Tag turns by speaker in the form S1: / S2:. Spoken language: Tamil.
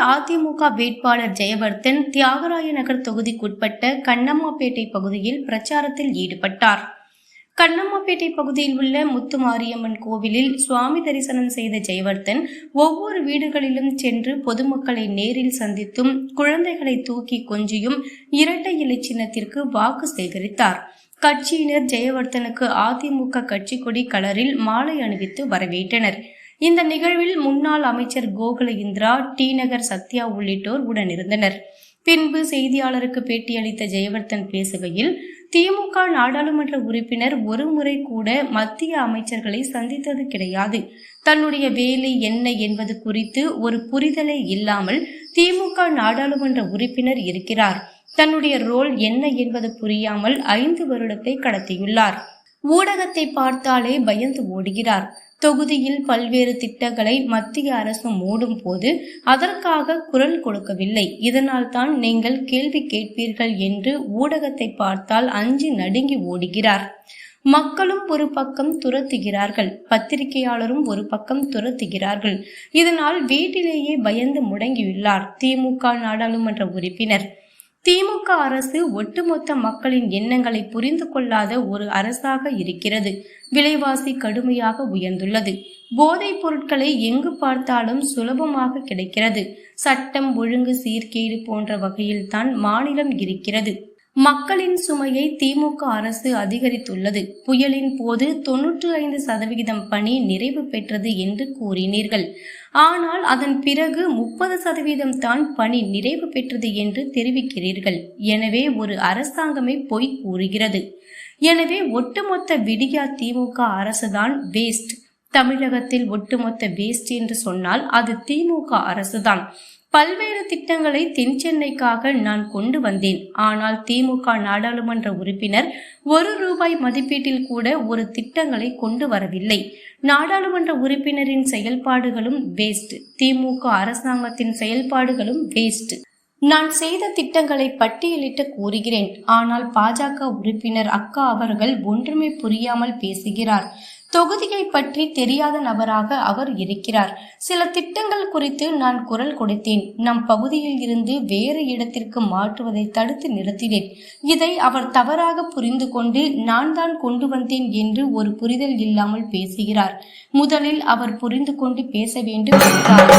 S1: அதிமுக வேட்பாளர் ஜெயவர்தன் தியாகராய நகர் தொகுதிக்குட்பட்ட கண்ணம்மாப்பேட்டை பகுதியில் பிரச்சாரத்தில் ஈடுபட்டார். கண்ணம்மாப்பேட்டை பகுதியில் உள்ள முத்துமாரியம்மன் கோவிலில் சுவாமி தரிசனம் செய்த ஜெயவர்தன் ஒவ்வொரு வீடுகளிலும் சென்று பொதுமக்களை நேரில் சந்தித்தும் குழந்தைகளை தூக்கி கொஞ்சியும் இரட்டை இலை சின்னத்திற்கு வாக்கு சேகரித்தார். கட்சியினர் ஜெயவர்தனுக்கு அதிமுக கட்சி கொடி கலரில் மாலை அணிவித்து வரவேற்றனர். இந்த நிகழ்வில் முன்னாள் அமைச்சர் கோகுல இந்திரா டி நகர் சத்யா உள்ளிட்டோர் உடனிருந்தனர். பின்பு செய்தியாளருக்கு பேட்டியளித்த ஜெயவர்தன் பேசுகையில் திமுக நாடாளுமன்ற உறுப்பினர் ஒரு முறை கூட மத்திய அமைச்சர்களை சந்தித்தது கிடையாது. தன்னுடைய வேலை என்ன என்பது குறித்து ஒரு புரிதலை இல்லாமல் திமுக நாடாளுமன்ற உறுப்பினர் இருக்கிறார். தன்னுடைய ரோல் என்ன என்பது புரியாமல் ஐந்து வருடத்தை கடத்தியுள்ளார். ஊடகத்தை பார்த்தாலே பயந்து ஓடுகிறார். தொகுதியில் பல்வேறு திட்டங்களை மத்திய அரசு மூடும் போது அதற்காக குரல் கொடுக்கவில்லை. இதனால் தான் நீங்கள் கேள்வி கேட்பீர்கள் என்று ஊடகத்தை பார்த்தால் அஞ்சு நடுங்கி ஓடுகிறார். மக்களும் ஒரு பக்கம் துரத்துகிறார்கள். பத்திரிகையாளரும் ஒரு பக்கம் துரத்துகிறார்கள். இதனால் வீட்டிலேயே பயந்து முடங்கியுள்ளார். திமுக நாடாளுமன்ற உறுப்பினர் திமுக அரசு ஒட்டுமொத்த மக்களின் எண்ணங்களை புரிந்து கொள்ளாத ஒரு அரசாக இருக்கிறது. விலைவாசி கடுமையாக உயர்ந்துள்ளது. போதைப் பொருட்களை எங்கு பார்த்தாலும் சுலபமாக கிடைக்கிறது. சட்டம் ஒழுங்கு சீர்கேடு போன்ற வகையில்தான் மாநிலம் இருக்கிறது. மக்களின் சுமையை திமுக அரசு அதிகரித்துள்ளது. புயலின் போது தொன்னூற்று ஐந்து சதவிகிதம் பணி நிறைவு பெற்றது என்று கூறினீர்கள். ஆனால் அதன் பிறகு முப்பது சதவீதம் தான் பணி நிறைவு பெற்றது என்று தெரிவிக்கிறீர்கள். எனவே ஒரு அரசாங்கமே பொய் கூறுகிறது. எனவே ஒட்டுமொத்த விடியா திமுக அரசுதான் வேஸ்ட் தமிழகத்தில் ஒட்டுமொத்த வேஸ்ட் என்று சொன்னால் அது திமுக அரசுதான். பல்வேறு திட்டங்களை தென் சென்னைக்காக நான் கொண்டு வந்தேன். ஆனால் திமுக நாடாளுமன்ற உறுப்பினர் ஒரு ரூபாய் மதிப்பீட்டில் கூட ஒரு திட்டங்களை கொண்டு வரவில்லை. நாடாளுமன்ற உறுப்பினரின் செயல்பாடுகளும் வேஸ்ட் திமுக அரசாங்கத்தின் செயல்பாடுகளும் வேஸ்ட் நான் செய்த திட்டங்களை பட்டியலிட்டு கூறுகிறேன். ஆனால் பாஜக உறுப்பினர் அக்கா அவர்கள் ஒன்றுமே புரியாமல் பேசுகிறார். தொகுதியை பற்றி தெரியாத நபராக அவர் இருக்கிறார். சில திட்டங்கள் குறித்து நான் குரல் கொடுத்தேன். நம் பகுதியில் இருந்து வேறு இடத்திற்கு மாற்றுவதை தடுத்து நிறுத்தினேன். இதை அவர் தவறாக புரிந்து கொண்டு நான் தான் கொண்டு வந்தேன் என்று ஒரு புரிதல் இல்லாமல் பேசுகிறார். முதலில் அவர் புரிந்து கொண்டு பேச வேண்டும் என்றார்.